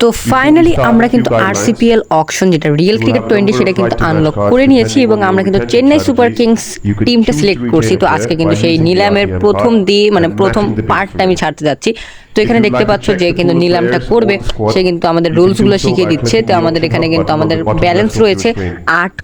তো ফাইনালি আমরা কিন্তু আরসিপিএল অকশন যেটা রিয়েল ক্রিকেট টোয়েন্টি সেটা কিন্তু আনলক করে নিয়েছি এবং আমরা কিন্তু চেন্নাই সুপার কিংস টিমটা সিলেক্ট করছি। তো আজকে কিন্তু সেই নিলামের প্রথম দিয়ে মানে প্রথম পার্টটা আমি ছাড়তে যাচ্ছি। তো এখানে দেখতে পাচ্ছ যে কিন্তু নিলামটা করবে। সে কিন্তু আমাদের রুলসগুলো শিখিয়ে দিচ্ছে। তো আমাদের এখানে কিন্তু আমাদের ব্যালেন্স রয়েছে আট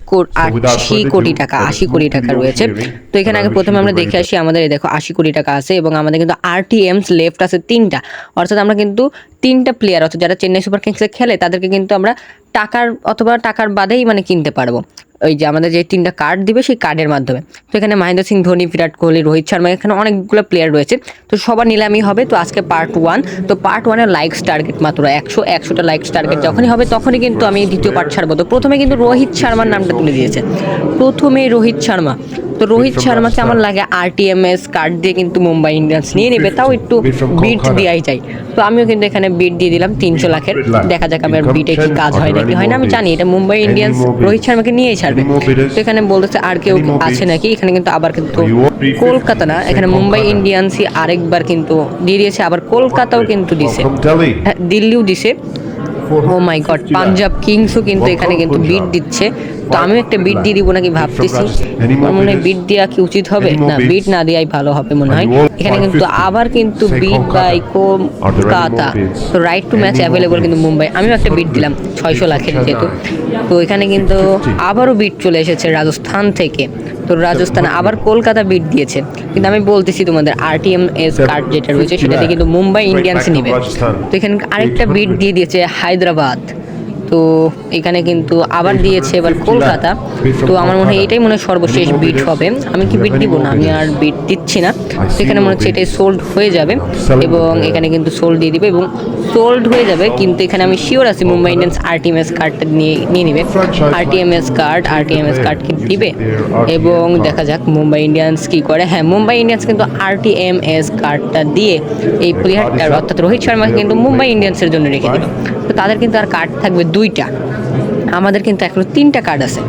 আশি কোটি টাকা আশি কোটি টাকা রয়েছে। তো এখানে আগে প্রথমে আমরা দেখে আসি আমাদের দেখো আশি কোটি টাকা আছে এবং আমাদের কিন্তু আর টি আরটিএমস লেফট আছে তিনটা অর্থাৎ আমরা কিন্তু তিনটা প্লেয়ার অর্থাৎ যারা চেন্নাই সুপার কিংসে খেলে তাদেরকে কিন্তু আমরা টাকার অথবা টাকার বাদেই মানে কিনতে পারব। ওই যে আমাদের যে তিনটা কার্ড দিবে সেই কার্ডের মাধ্যমে। তো এখানে মহেন্দ্র সিং ধোনি বিরাট কোহলি রোহিত শর্মা এখানে অনেকগুলো প্লেয়ার রয়েছে। তো সবার নিলামই হবে তো আজকে পার্ট ওয়ান তো পার্ট ওয়ানের লাইকস টার্গেট মাত্র একশো একশোটা লাইকস টার্গেট যখনই হবে তখনই কিন্তু আমি দ্বিতীয় পার্ট ছাড়বো। তো প্রথমে কিন্তু রোহিত শর্মার নামটা তুলে দিয়েছে। প্রথমে রোহিত শর্মা। তো রোহিত শর্মাকে আমার লাগে আরটিএমএস কার্ড দিয়ে কিন্তু মুম্বাই ইন্ডিয়ান্স নিয়ে নেবে। তাও একটু বিট দেওয়াই যায় তো আমিও কিন্তু এখানে বিট দিয়ে দিলাম তিনশো লাখের। দেখা যাক আমার বিটে কি কাজ হয় নাকি হয় না আমি জানি এটা মুম্বাই ইন্ডিয়ান্স রোহিত শর্মাকে নিয়েই ছাড়বে। তো এখানে বলতেছে আর কেউ আছে নাকি? এখানে কিন্তু আবার কিন্তু কলকাতা না এখানে মুম্বাই ইন্ডিয়ান্সই আরেকবার কিন্তু দিয়ে দিয়েছে আবার কলকাতাও কিন্তু দিছে। হ্যাঁ, দিল্লিও দিছে। ও মাই গড পাঞ্জাব কিংসও কিন্তু এখানে কিন্তু বিট দিচ্ছে। তো আমিও একটা বিট দিয়ে দিব নাকি ভাবতেছি? আমার মনে হয় বিট দেওয়া কি উচিত হবে? না বিট না দেওয়াই ভালো হবে মনে হয়। এখানে কিন্তু আবার কিন্তু বিট বাই কলকাতা তো রাইট টু ম্যাচ অ্যাভেলেবল কিন্তু মুম্বাই আমিও একটা বিট দিলাম ছয়শো লাখের যেহেতু। তো এখানে কিন্তু আবারও বিট চলে এসেছে রাজস্থান থেকে। তো রাজস্থান আবার কলকাতা বিট দিয়েছে। কিন্তু আমি বলতেছি তোমাদের আরটিএম এস কার্ড যেটা রয়েছে সেটাতে কিন্তু মুম্বাই ইন্ডিয়ান্স নিবে। তো এখানে আরেকটা বিট দিয়ে দিয়েছে হায়দ্রাবাদ। তো এখানে কিন্তু আবার দিয়েছে এবার কলকাতা। তো আমার মনে হয় এটাই মনে হয় সর্বশেষ বিট হবে। আমি কি বিট দিব না? আমি আর বিট দিচ্ছি না। তো এখানে মনে হচ্ছে এটাই সোল্ড হয়ে যাবে এবং এখানে কিন্তু সোল্ড দিয়ে দিবে এবং সোল্ড হয়ে যাবে কিন্তু এখানে আমি শিওর আছি মুম্বাই ইন্ডিয়ান্স আরটিএমএস কার্ডটা নিয়ে নিয়ে নিবে। আরটিএমএস কার্ড আরটিএমএস কার্ড কি দিবে? এবং দেখা যাক মুম্বাই ইন্ডিয়ান্স কি করে। হ্যাঁ মুম্বাই ইন্ডিয়ান্স কিন্তু আরটিএমএস কার্ডটা দিয়ে এই প্লেয়ারটার অর্থাৎ রোহিত শর্মাকে কিন্তু মুম্বাই ইন্ডিয়ান্সের জন্য রেখে দিবে তো তাদের কিন্তু আর কার্ড থাকবে দুইটা। আমাদের কিন্তু এখনও তিনটা কার্ড আছে।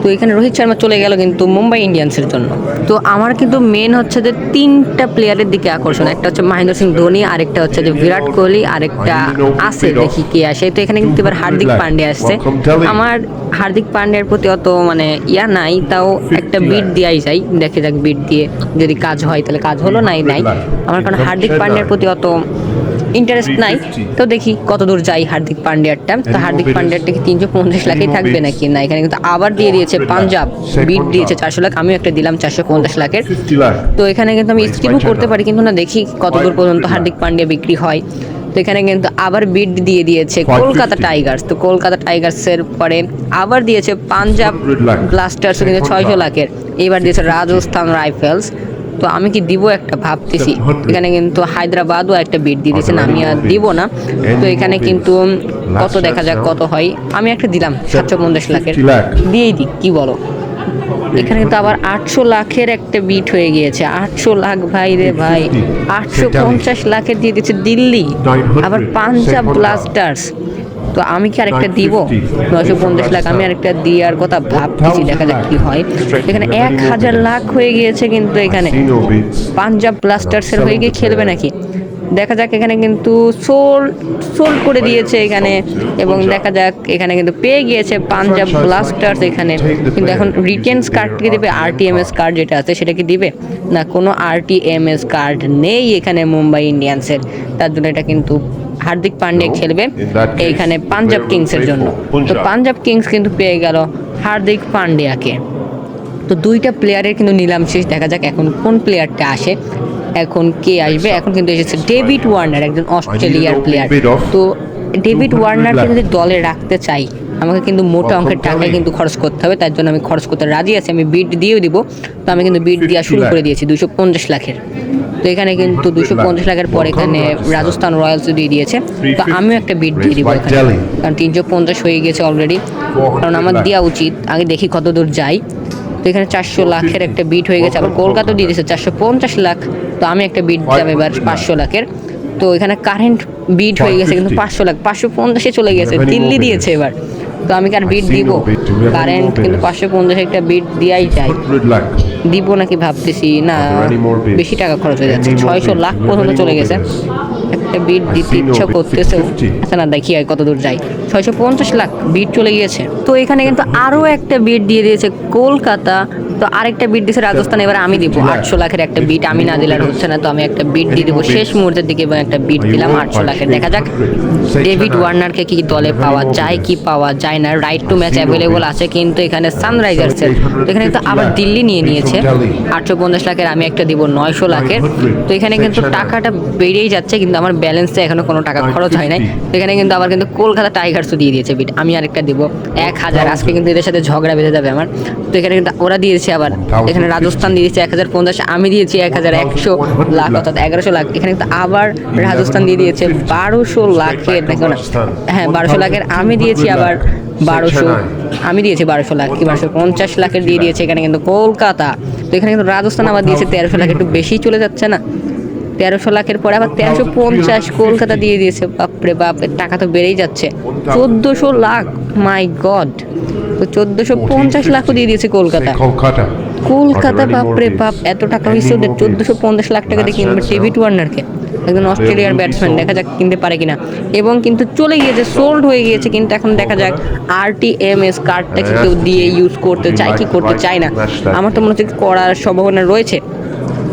তো এখানে রোহিত শর্মা চলে গেল কিন্তু মুম্বাই ইন্ডিয়ান্সের জন্য। তো আমার কিন্তু মেন হচ্ছে যে তিনটা প্লেয়ারের দিকে আকর্ষণ। একটা হচ্ছে মহেন্দ্র সিং ধোনি আরেকটা হচ্ছে যে বিরাট কোহলি আরেকটা আছে দেখি কে আসে। তো এখানে কিন্তু এবার হার্দিক পান্ডে আসছে। আমার হার্দিক পান্ডের প্রতি অত মানে ইয়া নাই তাও একটা বিট দেওয়াই যায় দেখে যাক বিট দিয়ে যদি কাজ হয় তাহলে কাজ হলো নাই নাই। আমার কারণ হার্দিক পান্ডের প্রতি অত ইন্টারেস্ট নাই। তো দেখি কত দূর যাই হার্দিক পান্ডিয়ারটা তো হার্দিক পান্ডিয়ারটা কি তিনশো পঞ্চাশ লাখেই থাকবে নাকি? না এখানে কিন্তু আবার দিয়ে দিয়েছে পাঞ্জাব। বিট দিয়েছে চারশো লাখ আমিও একটা দিলাম চারশো পঞ্চাশ লাখের। তো এখানে কিন্তু আমি স্কিপও করতে পারি কিন্তু না দেখি কত দূর পর্যন্ত হার্দিক পান্ডিয়া বিক্রি হয়। তো এখানে কিন্তু আবার বিট দিয়ে দিয়েছে কলকাতা টাইগার্স। তো কলকাতা টাইগার্সের পরে আবার দিয়েছে পাঞ্জাব 100 ব্লাস্টার্স কিন্তু ছয়শো লাখের। এবার দিয়েছে রাজস্থান রাইফেলস। তো আমি কি দিব একটা ভাবতেছি। এখানে কিন্তু হায়দ্রাবাদও একটা বিট দিয়ে দিয়েছেন আমি আর দিব না। তো এখানে কিন্তু কত দেখা যাক কত হয়। আমি একটা দিলাম সাতশো পঞ্চাশ লাখের। 50 দিয়েই দিই কি বলো? এখানে কিন্তু আবার আটশো লাখের একটা বিট হয়ে গিয়েছে। আটশো লাখ ভাই রে ভাই। আটশো পঞ্চাশ লাখের দিয়ে দিচ্ছে দিল্লি। আবার পাঞ্জাব ব্লাস্টার্স তো আমি কি আরেকটা দিব? নয়শো পঞ্চাশ লাখ আমি আরেকটা দেওয়ার কথা ভাবতেছি দেখা যাক কি হয়। এখানে এক হাজার লাখ হয়ে গিয়েছে কিন্তু এখানে. পাঞ্জাব ব্লাস্টার্সের হয়ে গিয়ে খেলবে নাকি? দেখা যাক এখানে কিন্তু সোল সোল করে দিয়েছে এখানে এবং দেখা যাক এখানে কিন্তু পেয়ে গিয়েছে পাঞ্জাব ব্লাস্টার্স এখানে। কিন্তু এখন রিটেন্স কার্ডকে দেবে? আরটিএমএস কার্ড যেটা আছে সেটা কি দিবে? না কোনো আরটিএমএস কার্ড নেই এখানে মুম্বাই ইন্ডিয়ান্সের। তার জন্য এটা কিন্তু হার্দিক পান্ডে খেলবে। এইখানে পাঞ্জাব কিংসের জন্য। তো পাঞ্জাব কিংস কিন্তু পেয়ে গেল হার্দিক পান্ডিয়াকে। তো দুইটা প্লেয়ারের কিন্তু নিলাম শেষ। দেখা যাক এখন কোন প্লেয়ারটা আসে। এখন কে আসবে? এখন কিন্তু এসেছে ডেভিড ওয়ার্নার একজন অস্ট্রেলিয়ার প্লেয়ার তো ডেভিড ওয়ার্নারকে যদি দলে রাখতে চাই আমাকে কিন্তু মোটা অঙ্কের টাকাই কিন্তু খরচ করতে হবে তার জন্য আমি খরচ করতে রাজি আছি আমি বিট দিয়েও দিব। তো আমি কিন্তু বিট দেওয়া শুরু করে দিয়েছি দুশো পঞ্চাশ লাখের। তো এখানে কিন্তু দুশো পঞ্চাশ লাখের পর এখানে রাজস্থান রয়্যালস দিয়ে দিয়েছে। তো আমিও একটা বিট দিয়ে দিব এখানে কারণ তিনশো পঞ্চাশ হয়ে গেছে অলরেডি কারণ আমার দেওয়া উচিত আগে দেখি কত দূর যাই। তো এখানে চারশো লাখের একটা বিট হয়ে গেছে আবার কলকাতাও দিয়ে দিয়েছে চারশো পঞ্চাশ লাখ। তো আমি একটা বিট দিলাম এবার পাঁচশো লাখের। তো এখানে কারেন্ট বিট হয়ে গেছে কিন্তু পাঁচশো লাখ পাঁচশো পঞ্চাশে চলে গেছে দিল্লি দিয়েছে এবার। তো আমি কি আর বিট দিব? কারেন্ট কিন্তু পাঁচশো পঞ্চাশ একটা বিট দেওয়াই যায়। 100 দিব নাকি ভাবতেছি না বেশি টাকা খরচ হয়ে যাচ্ছে। ছয়শো লাখ পর্যন্ত চলে গেছে। একটা বিট দিতে ইচ্ছা করতেছে। না দেখি আর কত দূর যাই ছয়শো পঞ্চাশ লাখ বিট চলে গিয়েছে। তো এখানে কিন্তু আরও একটা বিট দিয়ে দিয়েছে কলকাতা। তো আরেকটা বিট দিয়েছে রাজস্থান এবার আমি দিব। আটশো লাখের একটা বিট আমি না দিলে আর হচ্ছে না। তো আমি একটা বিট দিয়ে দেবো শেষ মুহূর্তের দিকে এবং একটা বিট দিলাম আটশো লাখের। দেখা যাক ডেভিড ওয়ার্নারকে কি দলে পাওয়া যায় কি পাওয়া যায় না। রাইট টু ম্যাচ অ্যাভেলেবল আছে কিন্তু এখানে সানরাইজার্সের তো এখানে কিন্তু আবার দিল্লি নিয়ে নিয়েছে। আটশো পঞ্চাশ লাখের আমি একটা দিব নয়শো লাখের। তো এখানে কিন্তু টাকাটা বেড়েই যাচ্ছে কিন্তু আমার ব্যালেন্সে এখনও কোনো টাকা খরচ হয় নাই। এখানে কিন্তু আবার কিন্তু কলকাতা টাইগার্সও দিয়ে দিয়েছে বিট আমি আরেকটা দিব। এক হাজার। আজকে কিন্তু এদের সাথে ঝগড়া বেঁধে যাবে আমার। তো এখানে কিন্তু ওরা দিয়েছে আবার। এখানে রাজস্থান দিয়েছে এক হাজার পঞ্চাশ আমি দিয়েছি এক হাজার একশো লাখ অর্থাৎ এগারোশো লাখ। এখানে কিন্তু আবার রাজস্থান দিয়ে দিয়েছে বারোশো লাখের দেখো না। হ্যাঁ বারোশো লাখের। আমি দিয়েছি আবার বারোশো। আমি দিয়েছি বারোশো লাখ। কি বারোশো পঞ্চাশ লাখের দিয়ে দিয়েছে এখানে কিন্তু কলকাতা। তো এখানে কিন্তু রাজস্থান আবার দিয়েছে তেরোশো লাখ। একটু বেশি চলে যাচ্ছে না? তেরোশো লাখের পরে আবার তেরোশো পঞ্চাশ কলকাতা দিয়ে দিয়েছে। বাপরে বাপ টাকা তো বেড়েই যাচ্ছে। চোদ্দোশো লাখ মাই গড তো চোদ্দোশো পঞ্চাশ লাখও দিয়ে দিয়েছে কলকাতা। কলকাতা। বাপরে বাপ এত টাকা হয়েছে ওদের চোদ্দোশো পঞ্চাশ লাখ টাকা দিয়ে কিনবে ডেভিড ওয়ার্নারকে একজন অস্ট্রেলিয়ার ব্যাটসম্যান দেখা যাক কিনতে পারে কিনা। এবং কিন্তু চলে গিয়েছে সোল্ড হয়ে গিয়েছে কিন্তু এখন দেখা যাক আর টি এম এস কার্ডটা কি কেউ দিয়ে ইউজ করতে চায় কি করতে চায় না। আমার তো মনে হচ্ছে করার সম্ভাবনা রয়েছে।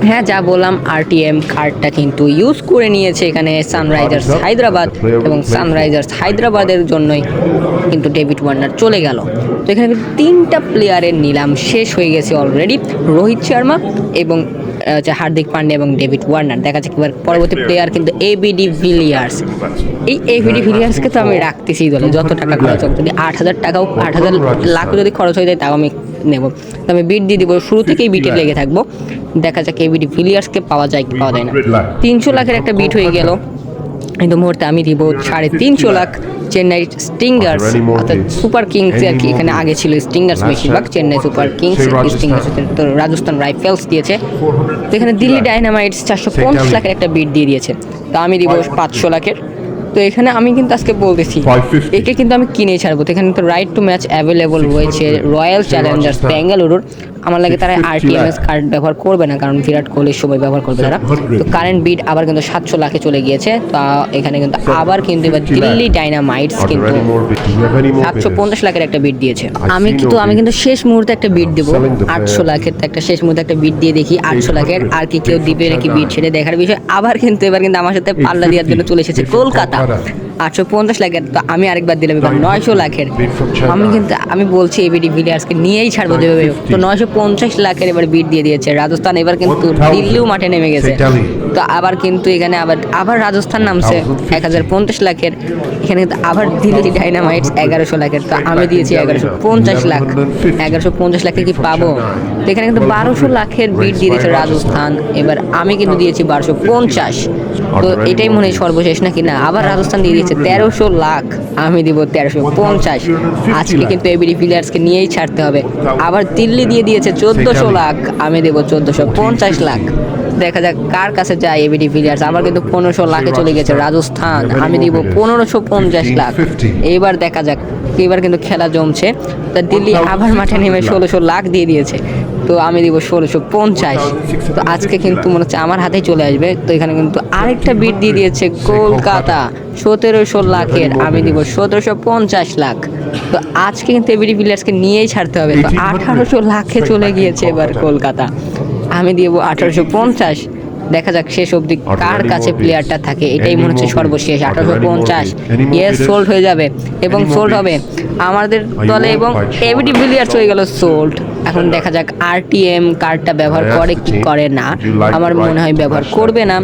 হ্যাঁ যা বললাম আরটিএম কার্ডটা কিন্তু ইউজ করে নিয়েছে এখানে সানরাইজার্স হায়দ্রাবাদ এবং সানরাইজার্স হায়দ্রাবাদের জন্যই কিন্তু ডেভিড ওয়ার্নার চলে গেল। তো এখানে কিন্তু তিনটা প্লেয়ারের নিলাম শেষ হয়ে গেছে অলরেডি রোহিত শর্মা এবং হচ্ছে হার্দিক পান্ডে এবং ডেভিড ওয়ার্নার। দেখা যাচ্ছে এবার পরবর্তী প্লেয়ার কিন্তু এবিডি ভিলিয়ার্স এই এবিডি ভিলিয়ার্সকে তো আমি রাখতেছি দলে যত টাকা খরচ হোক যদি আট হাজার টাকাও আট হাজার লাখ যদি খরচ হয়ে যায় তাও আমি নেব। তো আমি বিট দিয়ে দিব শুরু থেকেই বিটে লেগে থাকব। দেখা যাক এবিডি ভিলিয়ার্সকে পাওয়া যায় কি পাওয়া যায় না। তিনশো লাখের একটা বিট হয়ে গেল। কিন্তু মুহূর্তে আমি দিব সাড়ে তিনশো লাখ চেন্নাই স্টিঙ্গার্স অর্থাৎ সুপার কিংস আর কি এখানে আগে ছিল স্টিঙ্গার্স বেশিরভাগ চেন্নাই সুপার কিংস স্টিঙ্গার্স তো রাজস্থান রাইফেলস দিয়েছে। তো এখানে দিল্লি ডাইনামাইটস চারশো পঞ্চাশ লাখের একটা বিট দিয়ে দিয়েছে। তো আমি দিব পাঁচশো লাখের। তো এখানে আমি কিন্তু আজকে বলতেছি 550 একে কিন্তু আমি কিনে ছাড়বো। তো এখানে তো রাইট টু ম্যাচ অ্যাভেলেবল রয়েছে রয়্যাল চ্যালেঞ্জার্স বেঙ্গালুরুর আমার লাগে তারা আরটিএমএস কার্ড ব্যবহার করবে না কারণ বিরাট কোহলির সময় ব্যবহার করবে তারা। তো কারেন্ট বিড আবার কিন্তু সাতশো লাখে চলে গিয়েছে। তা এখানে কিন্তু আবার কিন্তু এবার দিল্লি ডাইনামাইটস কিন্তু সাতশো পঞ্চাশ লাখের একটা বিট দিয়েছে। আমি কিন্তু আমি কিন্তু শেষ মুহূর্তে একটা বিট দেবো। আটশো লাখের তো একটা শেষ মুহূর্তে একটা বিট দিয়ে দেখি। আটশো লাখের আর কি কেউ দিবে নাকি বিট সেটা দেখার বিষয়। আবার কিন্তু এবার কিন্তু আমার সাথে পাল্লা দেওয়ার জন্য চলে এসেছে। কলকাতা। আটশো পঞ্চাশ লাখের তো আমি আরেকবার দিলাম এবার নয়শো লাখের। আমি কিন্তু আমি বলছি এবিডি ভিলিয়ার্সকে নিয়েই ছাড়বো দেবে তো নয়শো পঞ্চাশ লাখের এবার বিট দিয়ে দিয়েছে। রাজস্থান এবার কিন্তু দিল্লিও মাঠে নেমে গেছে। তো আবার কিন্তু এখানে আবার আবার রাজস্থান নামছে। এক হাজার পঞ্চাশ লাখের। এখানে কিন্তু আবার দিল্লি ডাইনামাইটস এগারোশো লাখের। তো আমি দিয়েছি এগারোশো পঞ্চাশ লাখ। এগারোশো পঞ্চাশ লাখে কি পাবো? তো এখানে কিন্তু বারোশো লাখের বিট দিয়ে দিয়েছে রাজস্থান। এবার আমি কিন্তু দিয়েছি বারোশো পঞ্চাশ। তো এটাই মনে হয় সর্বশেষ নাকি না? আবার রাজস্থান দিয়ে দিয়েছে তেরোশো লাখ। আমি দিব তেরোশো পঞ্চাশ। আজকে কিন্তু এবিডি প্লেয়ার্সকে নিয়েই ছাড়তে হবে। আবার দিল্লি দিয়ে দিয়েছে চোদ্দোশো লাখ আমি দেবো চোদ্দোশো পঞ্চাশ লাখ। দেখা যাক কার কাছে যায় এবিডি প্লেয়ার্স আবার কিন্তু পনেরোশো লাখে চলে গেছে রাজস্থান। আমি দিব পনেরোশো পঞ্চাশ লাখ। এবার দেখা যাক এবার কিন্তু খেলা জমছে। তা দিল্লি আবার মাঠে নেমে ষোলোশো লাখ দিয়ে দিয়েছে। তো আমি দিব ষোলোশো পঞ্চাশ। তো আজকে কিন্তু মনে হচ্ছে আমার হাতেই চলে আসবে। তো এখানে কিন্তু আরেকটা বিট দিয়ে দিয়েছে কলকাতা। সতেরোশো লাখের আমি দিব সতেরোশো পঞ্চাশ লাখ। তো আজকে কিন্তু এবিডি প্লেয়ার্সকে নিয়েই ছাড়তে হবে। তো আঠারোশো লাখে চলে গিয়েছে এবার কলকাতা। আমি দিব আঠারোশো পঞ্চাশ। দেখা যাক শেষ অবধি কার কাছে প্লেয়ারটা থাকে এটাই মনে হচ্ছে সর্বশেষ আঠারোশো পঞ্চাশ। ইয়েস সোল্ড হয়ে যাবে এবং সোল্ড হবে। আমাদের দলে এবং এবিডি প্লেয়ার্স হয়ে গেল সোল্ড এখন দেখা যাক আরটিএম কার্ডটা ব্যবহার করে কি করে না। আমার মনে হয় ব্যবহার করবে না।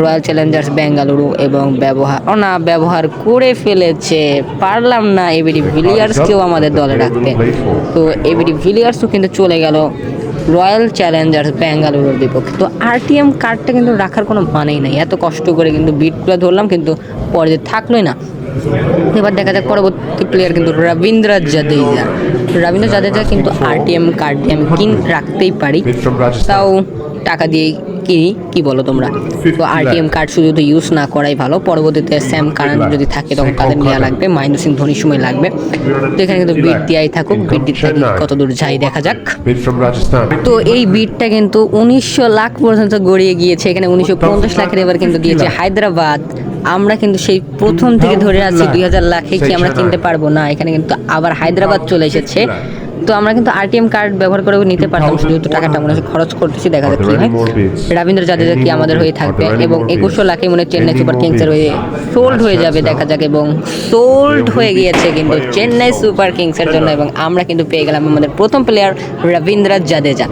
রয়্যাল চ্যালেঞ্জার্স বেঙ্গালুরু এবং ব্যবহার ও না ব্যবহার করে ফেলেছে। পারলাম না এবিডি ভিলিয়ার্সকেও আমাদের দলে রাখতে। তো এবিডি ভিলিয়ার্সও কিন্তু চলে গেল। রয়্যাল চ্যালেঞ্জার্স ব্যাঙ্গালোরের বিপক্ষে। তো আরটিএম কার্ডটা কিন্তু রাখার কোনো মানেই নাই। এত কষ্ট করে কিন্তু বিটগুলো ধরলাম কিন্তু পরে যে থাকলোই না। এবার দেখা যাক পরবর্তী প্লেয়ার কিন্তু রবীন্দ্র জাদেজা। রবীন্দ্র জাদেজা কিন্তু আরটিএম কার্ড দিয়ে আমি কিন রাখতেই পারি. তাও টাকা দিয়ে কিনি কি বলো তোমরা? তো আরটিএম কার্ড শুধু তো ইউজ না করাই ভালো পরবর্তীতে স্যাম কারেন্ট যদি থাকে তখন তাদের নেওয়া লাগবে মহেন্দ্র সিং ধোনির সময় লাগবে। তো এখানে কিন্তু বিট দিয়াই থাকুক বিট দিতে কত দূর যাই দেখা যাক. তো এই বিটটা কিন্তু উনিশশো লাখ পর্যন্ত গড়িয়ে গিয়েছে এখানে উনিশশো পঞ্চাশ লাখের এবার কিন্তু দিয়েছে হায়দ্রাবাদ। আমরা কিন্তু সেই প্রথম থেকে ধরে আছি দুই হাজার লাখে কি আমরা কিনতে পারব না এখানে কিন্তু আবার হায়দ্রাবাদ চলে এসেছে। তো আমরা কিন্তু আরটিএম কার্ড ব্যবহার করে নিতে পারতাম যেহেতু টাকাটা মনে হচ্ছে খরচ করতেছি দেখা যাক কি হয় রবীন্দ্র জাদেজা কি আমাদের হয়ে থাকবে এবং একুশশো লাখে মনে চেন্নাই সুপার কিংসের হয়ে সোল্ড হয়ে যাবে দেখা যাক এবং সোল্ড হয়ে গিয়েছে কিন্তু চেন্নাই সুপার কিংসের জন্য এবং আমরা কিন্তু পেয়ে গেলাম আমাদের প্রথম প্লেয়ার রবীন্দ্র জাদেজা।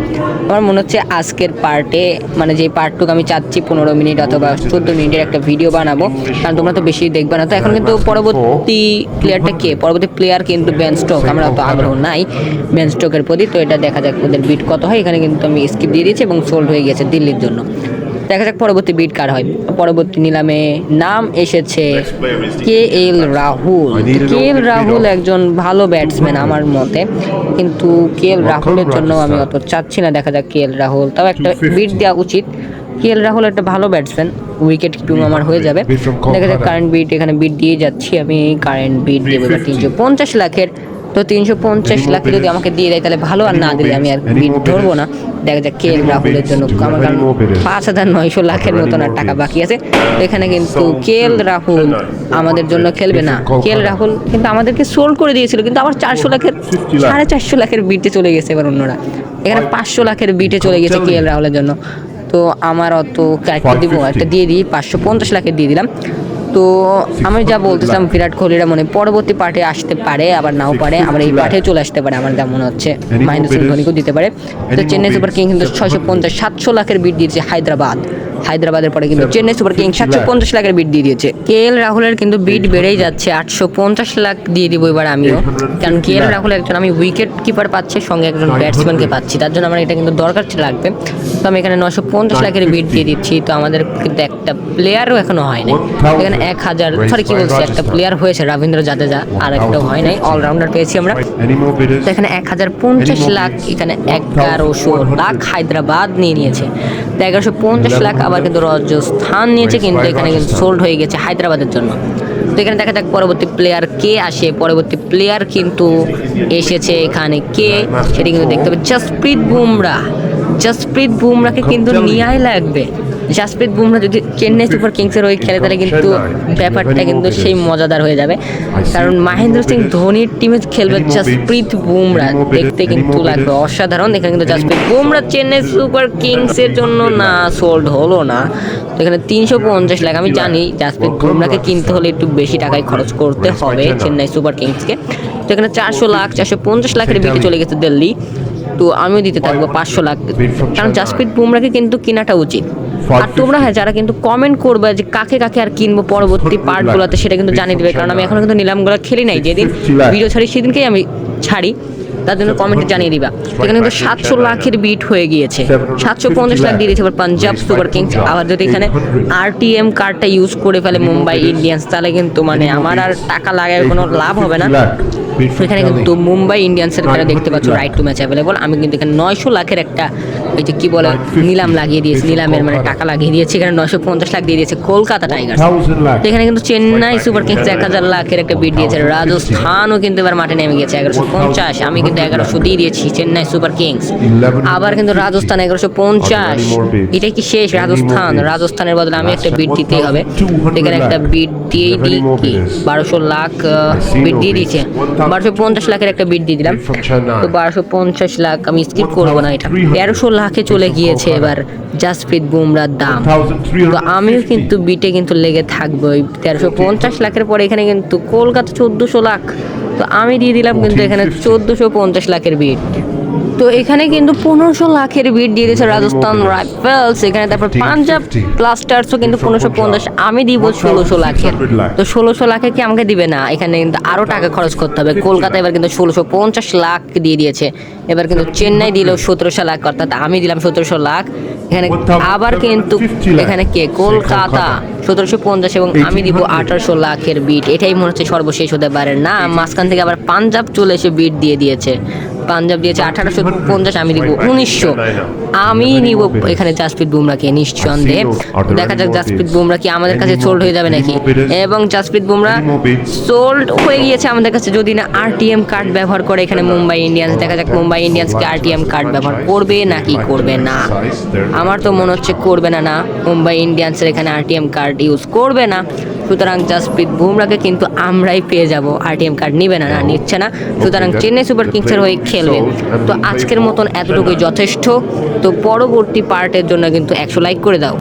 আমার মনে হচ্ছে আজকের পার্টে মানে যে পার্টটুকু আমি চাচ্ছি পনেরো মিনিট অথবা চোদ্দ মিনিটের একটা ভিডিও বানাবো কারণ তোমরা তো বেশি দেখবে না। তো এখন কিন্তু পরবর্তী প্লেয়ারটা কে? পরবর্তী প্লেয়ার কিন্তু বেন স্টোক আমরা তো আগ্রহ নাই। বেন স্টোকের প্রতি তো এটা দেখা যাক ওদের বিট কত হয়। এখানে কিন্তু আমি স্কিপ দিয়ে দিয়েছি এবং সোল্ড হয়ে গেছে দিল্লির জন্য। দেখা যাক পরবর্তী বিট কার হয়। পরবর্তী নিলামে নাম এসেছে কে এল রাহুল কে এল রাহুল একজন ভালো ব্যাটসম্যান আমার মতে। কিন্তু কে এল রাহুলের জন্য আমি অত চাচ্ছি না। দেখা যাক কে এল রাহুল তাও একটা বিট দেওয়া উচিত। কে এল রাহুল একটা ভালো ব্যাটসম্যান উইকেট কিপিং আমার হয়ে যাবে। দেখা যাক কারেন্ট বিট এখানে বিট দিয়ে যাচ্ছি আমি। কারেন্ট বিট দেবো তিনশো পঞ্চাশ লাখের তো তিনশো পঞ্চাশ লাখ যদি আমাকে দিয়ে দেয় তাহলে ভালো আর না দিলে আমি আর বিট ধরবো না। দেখা যাক কে এল রাহুলের জন্য আমার কারণ পাঁচ হাজার নয়শো লাখের মতন আর টাকা বাকি আছে। এখানে কিন্তু কে এল রাহুল আমাদের জন্য খেলবে না। কে এল রাহুল কিন্তু আমাদেরকে সোল্ড করে দিয়েছিল কিন্তু আবার চারশো লাখের সাড়ে চারশো লাখের বিটে চলে গেছে এবার অন্যরা। এখানে পাঁচশো লাখের বিটে চলে গেছে কে এল রাহুলের জন্য। তো আমার অত একটা দিব একটা দিয়ে দিই পাঁচশো পঞ্চাশ লাখের দিয়ে দিলাম। তো আমি যা বলতেছিলাম বিরাট কোহলিরা মনে পরবর্তী পার্টে আসতে পারে আবার নাও পারে আবার এই পার্টে চলে আসতে পারে আমার যা মনে হচ্ছে। মহেন্দ্র সিং ধোনিকেও দিতে পারে। তো চেন্নাই সুপার কিং কিন্তু ছয়শো পঞ্চাশ সাতশো লাখের বিট দিয়েছে হায়দ্রাবাদ। হায়দ্রাবাদের পরে কিন্তু চেন্নাই সুপার কিং সাতশো পঞ্চাশ লাখের বিট দিয়ে দিয়েছে। কে এল রাহুলের কিন্তু বিট বেড়েই যাচ্ছে আটশো পঞ্চাশ লাখ দিয়ে দিব এবার আমিও। কারণ কে এল রাহুল একজন আমি উইকেট কিপার পাচ্ছি সঙ্গে একজন ব্যাটসম্যানকে পাচ্ছি। তার জন্য আমার এটা কিন্তু দরকার লাগবে। তো আমি এখানে নশো পঞ্চাশ লাখের বিট দিয়ে দিচ্ছি। তো আমাদের কিন্তু একটা প্লেয়ারও এখনও হয় নাই এখানে এক হাজার সরি কি বলছি? একটা প্লেয়ার হয়েছে রবীন্দ্র জাদেজা আর একটাও হয় নাই অলরাউন্ডার পেয়েছি আমরা? তো এখানে এক হাজার পঞ্চাশ লাখ এখানে এগারোশো লাখ হায়দ্রাবাদ নিয়ে নিয়েছে। তো এগারোশো পঞ্চাশ লাখ আবার কিন্তু রাজস্থান নিয়েছে কিন্তু এখানে কিন্তু সোল্ড হয়ে গেছে হায়দ্রাবাদের জন্য। তো এখানে দেখা যাক পরবর্তী প্লেয়ার কে আসে পরবর্তী প্লেয়ার কিন্তু এসেছে এখানে কে সেটি কিন্তু দেখতে হবে। জসপ্রীত বুমরা জসপ্রীত বুমরাকে কিন্তু নিয়ে লাগবে। জাসপ্রীত বুমরা যদি চেন্নাই সুপার কিংসের হয়ে খেলে তাহলে কিন্তু ব্যাপারটা কিন্তু সেই মজাদার হয়ে যাবে। কারণ মহেন্দ্র সিং ধোনির টিমে খেলবে জাসপ্রীত বুমরা। দেখতে কিন্তু লাগবে অসাধারণ। এখানে কিন্তু জাসপ্রীত বুমরা চেন্নাই সুপার কিংসের জন্য না সোল্ড হলো না। তো এখানে তিনশো পঞ্চাশ লাখ। আমি জানি জাসপ্রীত বুমরাকে কিনতে হলে একটু বেশি টাকায় খরচ করতে হবে চেন্নাই সুপার কিংসকে তো এখানে চারশো লাখ চারশো পঞ্চাশ লাখের বিকে চলে গেছে দিল্লি। তো আমিও দিতে থাকব পাঁচশো লাখ। কারণ জাসপ্রীত বুমরাকে কিন্তু কেনাটা উচিত। আর তোমরা হ্যাঁ যারা কিন্তু কমেন্ট করবে যে কাকে কাকে আর কিনবো পরবর্তী পার্টগুলোতে সেটা কিন্তু জানিয়ে দেবে। কারণ আমি এখনও কিন্তু নিলামগুলো খেলি নাই। যেদিন ভিডিও ছাড়ি সেদিনকেই আমি ছাড়ি। তার জন্য কমেন্টে জানিয়ে দিবা। এখানে কিন্তু সাতশো লাখের বিট হয়ে গিয়েছে। সাতশো পঞ্চাশ লাখ দিয়ে দিয়েছে পাঞ্জাব সুপার কিংস আবার যদি এখানে আরটিএম কার্ডটা ইউজ করে ফেলে মুম্বাই ইন্ডিয়ান্স তাহলে কিন্তু মানে আমার আর টাকা লাগায় কোনো লাভ হবে না। এখানে কিন্তু মুম্বাই ইন্ডিয়ান্সের খেলা দেখতে পাচ্ছ রাইট টু ম্যাচ অ্যাভেলেবল আমি কিন্তু এখানে নয়শো লাখের একটা ওই যে কি বলে নিলাম লাগিয়ে দিয়েছি নিলামের মানে টাকা লাগিয়ে দিয়েছি এখানে নয়শো পঞ্চাশ লাখ দিয়ে দিয়েছে কলকাতা টাইগার্স তো এখানে কিন্তু চেন্নাই সুপার কিংস এক হাজার লাখের একটা বিট দিয়েছে রাজস্থানও কিন্তু এবার মাঠে নেমে গেছে এগারোশো পঞ্চাশ। আমি কিন্তু এগারোশো দিয়ে দিয়েছি চেন্নাই সুপার কিংস আবার কিন্তু রাজস্থান এগারোশো পঞ্চাশ। এটাই কি শেষ? রাজস্থান। রাজস্থানের বদলে আমি একটা বিট দিতেই হবে। এখানে একটা বিট দিয়েই দিই কি? বারোশো লাখ বিট দিয়ে দিয়েছে। বারোশো পঞ্চাশ লাখের একটা বিট দিয়ে দিলাম। তো বারোশো পঞ্চাশ লাখ আমি স্কিপ করব না এটা। তেরোশো লাখে চলে গিয়েছে এবার জাসপ্রীত বুমরার দাম। তো আমিও কিন্তু বিটে কিন্তু লেগে থাকব ওই তেরোশো পঞ্চাশ লাখের পরে এখানে কিন্তু কলকাতা চোদ্দোশো লাখ। তো আমি দিয়ে দিলাম কিন্তু এখানে চোদ্দোশো পঞ্চাশ লাখের বিট তো এখানে কিন্তু পনেরোশো লাখের বিট দিয়ে দিয়েছে রাজস্থান রাইফেলস। এখানে তারপর পাঞ্জাব ব্লাস্টার্সও কিন্তু পনেরোশো পঞ্চাশ। আমি দিব ষোলোশো লাখের। তো ষোলোশো লাখে কি আমাকে দিবে? না এখানে কিন্তু আরও টাকা খরচ করতে হবে। কলকাতা এবার কিন্তু ষোলোশো পঞ্চাশ লাখ দিয়ে দিয়েছে। এবার কিন্তু চেন্নাই দিল সতেরোশো লাখ অর্থাৎ আমি দিলাম সতেরোশো লাখ। এখানে আবার কিন্তু এখানে কে? কলকাতা। সতেরোশো পঞ্চাশ এবং আমি দিব আঠারোশো লাখের বিট এটাই মনে হচ্ছে সর্বশেষ হতে পারে। না মাঝখান থেকে আবার পাঞ্জাব চলে এসে বিট দিয়ে দিয়েছে। পাঞ্জাব দিয়েছে আঠারোশো পঞ্চাশ আমি দিব উনিশশো। আমি নিব এখানে জাসপ্রীত বুমরাকে নিঃসন্দেহে দেখা যাক জাসপ্রীত বুমরা কি আমাদের কাছে সোল্ড হয়ে যাবে নাকি। এবং জাসপ্রীত বুমরা সোল্ড হয়ে গিয়েছে আমাদের কাছে যদি না আরটিএম কার্ড ব্যবহার করে এখানে মুম্বাই ইন্ডিয়ান্স দেখা যাক মুম্বাই ইন্ডিয়ান্সকে আরটিএম কার্ড ব্যবহার করবে নাকি করবে না। আমার তো মনে হচ্ছে করবে না না। মুম্বাই ইন্ডিয়ান্সের এখানে আরটিএম কার্ড ইউজ করবে না। সুতরাং জাসপ্রীত বুমরাকে কিন্তু আমরাই পেয়ে যাব। আরটিএম কার্ড নিবে না না নিচ্ছে না। সুতরাং চেন্নাই সুপার কিংসের হয়ে খেলবে। তো আজকের মতন এতটুকুই যথেষ্ট। তো পরবর্তী পার্টের জন্য কিন্তু একশো লাইক করে দাও।